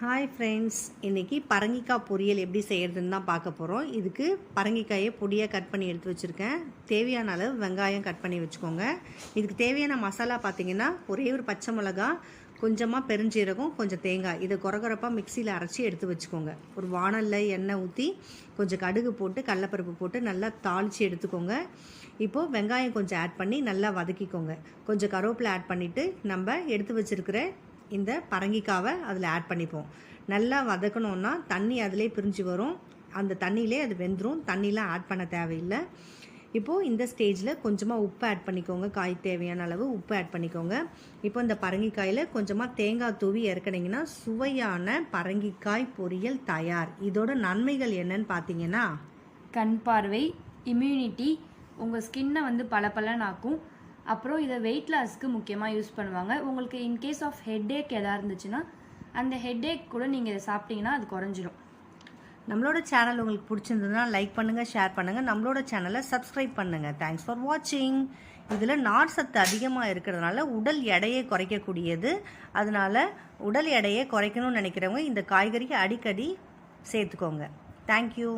Hi friends இன்றைக்கி பரங்கிக்காய் பொரியல் எப்படி செய்கிறதுன்னு தான் பார்க்க போகிறோம் இதுக்கு பரங்கிக்காயை பொடியாக கட் பண்ணி எடுத்து வச்சுருக்கேன். தேவையான அளவு வெங்காயம் கட் பண்ணி வச்சுக்கோங்க. இதுக்கு தேவையான மசாலா பார்த்திங்கன்னா ஒரே ஒரு பச்சை மிளகா கொஞ்சமாக பெருஞ்சீரகம் கொஞ்சம் தேங்காய். இதை குறகுறப்பாக மிக்சியில் அரைச்சி எடுத்து வச்சுக்கோங்க. ஒரு வானலில் எண்ணெய் ஊற்றி கொஞ்சம் கடுகு போட்டு கடலப்பருப்பு போட்டு நல்லா தாளித்து எடுத்துக்கோங்க. இப்போது வெங்காயம் கொஞ்சம் ஆட் பண்ணி நல்லா வதக்கிக்கோங்க. கொஞ்சம் கருவேப்பிலை ஆட் பண்ணிவிட்டு நம்ம எடுத்து வச்சுருக்கிற இந்த பரங்கிக்காவை அதில் ஆட் பண்ணிப்போம். நல்லா வதக்கணுன்னா தண்ணி அதிலே பிரிஞ்சு வரும். அந்த தண்ணியிலே அது வெந்துடும் தண்ணிலாம் ஆட் பண்ண தேவையில்லை. இப்போது இந்த ஸ்டேஜில் கொஞ்சமாக உப்பு ஆட் பண்ணிக்கோங்க. காய் தேவையான அளவு உப்பு ஆட் பண்ணிக்கோங்க. இப்போ இந்த பரங்கிக்காயில் கொஞ்சமாக தேங்காய் தூவி இறக்குனீங்கன்னா சுவையான பரங்கிக்காய் பொரியல் தயார். இதோட நன்மைகள் என்னன்னு பார்த்தீங்கன்னா கண் பார்வை இம்யூனிட்டி உங்கள் ஸ்கின்னை வந்து பளபளனாக்கும் அப்புறம் இதை வெயிட் லாஸ்க்கு முக்கியமாக யூஸ் பண்ணுவாங்க. உங்களுக்கு இன்கேஸ் ஆஃப் ஹெட்டேக் எதாக இருந்துச்சுன்னா அந்த ஹெட்டேக் கூட நீங்கள் இதை சாப்பிட்டீங்கன்னா அது குறைஞ்சிரும். நம்மளோட சேனல் உங்களுக்கு பிடிச்சிருந்ததுன்னா லைக் பண்ணுங்கள் ஷேர் பண்ணுங்கள் நம்மளோட சேனலை சப்ஸ்கிரைப் பண்ணுங்கள் தேங்க்ஸ் ஃபார் வாட்சிங் இதில் நார் சத்து அதிகமாக இருக்கிறதுனால உடல் எடையை குறைக்கக்கூடியது. அதனால் உடல் எடையை குறைக்கணும்னு நினைக்கிறவங்க இந்த காய்கறியை அடிக்கடி சேர்த்துக்கோங்க. தேங்க்யூ